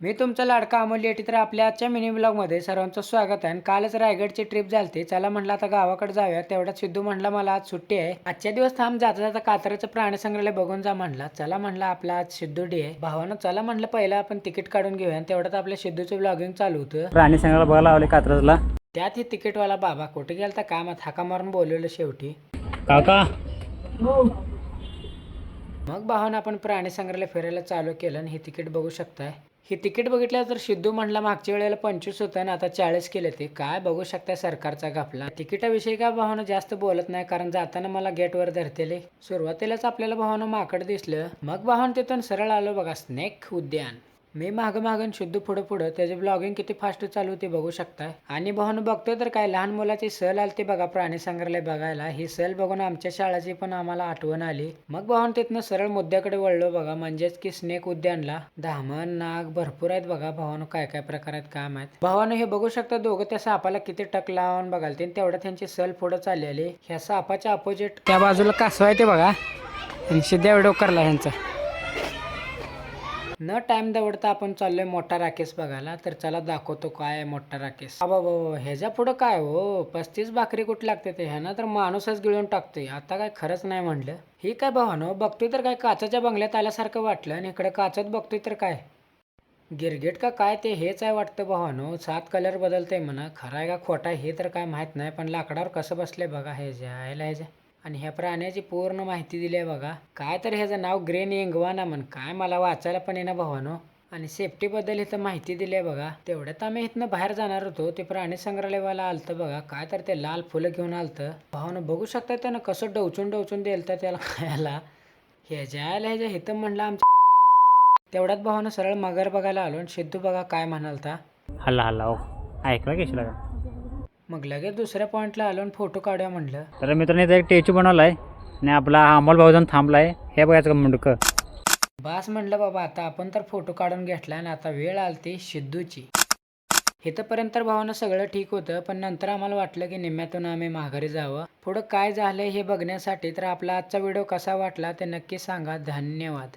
मी तुमचा लाडका अमोल येटी तर आपल्या आजच्या मिनी ब्लॉगमध्ये सर्वांचं स्वागत आहे. आणि कालच रायगडची ट्रिप झालती. चला म्हटलं आता गावाकडे जाऊया. तेवढ्यात सिद्धू म्हटला मला आज सुट्टी आहे. आजच्या दिवस थांब जाता जाता कात्रचं प्राणी संग्रहालय बघून जा म्हटला. चला म्हटलं आपला आज सिद्धू डे आहे. भावानं चला म्हटलं पहिलं आपण तिकीट काढून घेऊया. आणि तेवढ्यात आपल्या सिद्धूचं ब्लॉगिंग चालू होतं. प्राणी संग्रहालय बघायला लावले कात्रजला. त्यात हे तिकीटवाला बाबा कुठे गेलता? कामात हाका मारून बोलवलं शेवटी. काका. मग भावानं आपण प्राणी संग्रहालय फिरायला चालू केलं आणि हे तिकीट बघू शकताय. हे तिकीट बघितलं तर सिद्धू म्हणला मागच्या वेळेला पंचवीस होतं आणि आता चाळीस केले ते काय बघू शकताय सरकारचा घापला. तिकिटाविषयी काय भावानं जास्त बोलत नाही कारण जाताना मला गेटवर धरतेले. सुरुवातीलाच आपल्याला भावानं माकड दिसलं. मग भावानं तिथून सरळ आलो बघा स्नेक उद्यान. मी मागं मागं शुद्ध पुढं पुढं त्याचे ब्लॉगिंग किती फास्ट चालू ते बघू शकता आणि भाऊन बघतोय तर काय लहान मुलाची सहल आली ते बघा प्राणी संग्रहालय बघायला. ही सहल बघून आमच्या शाळेची पण आम्हाला आठवण आली. मग भाऊन तिथनं सरळ मुद्द्याकडे वळलो बघा म्हणजेच की स्नेक उद्यानला धामण नाग भरपूर आहेत बघा भावानं काय काय प्रकार आहेत काय भावानं हे बघू शकता दोघं त्या सापाला किती टक लावून बघाल ते तेवढ्या त्यांची सहल पुढं चालली आली ह्या सापाच्या अपोजिट त्या बाजूला कासव आहे ते बघा. आणि सिद्ध्या व्हिडिओ करला ह्यांचा. न टाइम दवडता आपण चाललोय मोठा राकेश बघायला तर चला दाखवतो काय मोठा राकेश. बाबा बाबा ह्याच्या पुढं काय हो? पस्तीस भाकरी कुठे लागते ते? ह्यानं तर माणूसच गिळून टाकतोय. आता काय खरंच नाही म्हणलं. ही काय भावानो हो? बघतोय तर काय काचाच्या बंगल्यात आल्यासारखं वाटलं आणि इकडे काचत बघतोय तर काय? गिरगेट का काय ते हेच आहे वाटतं भावानो हो? सात कलर बदलतंय म्हणा. खरा आहे का खोटा आहे हे तर काय माहीत नाही पण लाकडावर कसं बसले बघा हे ह्याला जे. आणि ह्या प्राण्याची पूर्ण माहिती दिली आहे बघा. काय तर ह्याचं नाव ग्रेन इंगवाना म्हण. काय मला वाचायला पण येणं भावानो. आणि सेफ्टीबद्दल इथं माहिती दिली आहे बघा. तेवढ्यात आम्ही इथनं बाहेर जाणार होतो. ते प्राणी संग्रहालयवाला आलतं बघा. काय तर ते लाल फुलं घेऊन आलतं. भावानं बघू शकता त्यानं कसं डवचून डवचून द्यायला त्याला खायला. ह्याच्या आयला ह्याच्या इथं म्हणलं आमच्या तेवढ्यात भावानं सरळ मगर बघायला आलो आणि सिद्धू बघा काय म्हणालता. हल्ला हल्ला ओ ऐकला घेशील का? मग लगेच दुसऱ्या पॉईंटला आलो आणि फोटो काढूया म्हणलं. तर मित्रांनो इथं एक टेचू बनवला आहे आणि आपला हा अमोल भाऊ जाऊन थांबला आहे हे बघायचं का मुंडकं. बास म्हणलं बाबा आता आपण तर फोटो काढून घेतला आणि आता वेळ आलती सिद्धूची इथंपर्यंत तर भावानं सगळं ठीक होतं पण नंतर आम्हाला वाटलं की निम्म्यातून आम्ही माघारी जावं. पुढं काय झालंय हे बघण्यासाठी तर आपला आजचा व्हिडिओ कसा वाटला ते नक्की सांगा. धन्यवाद.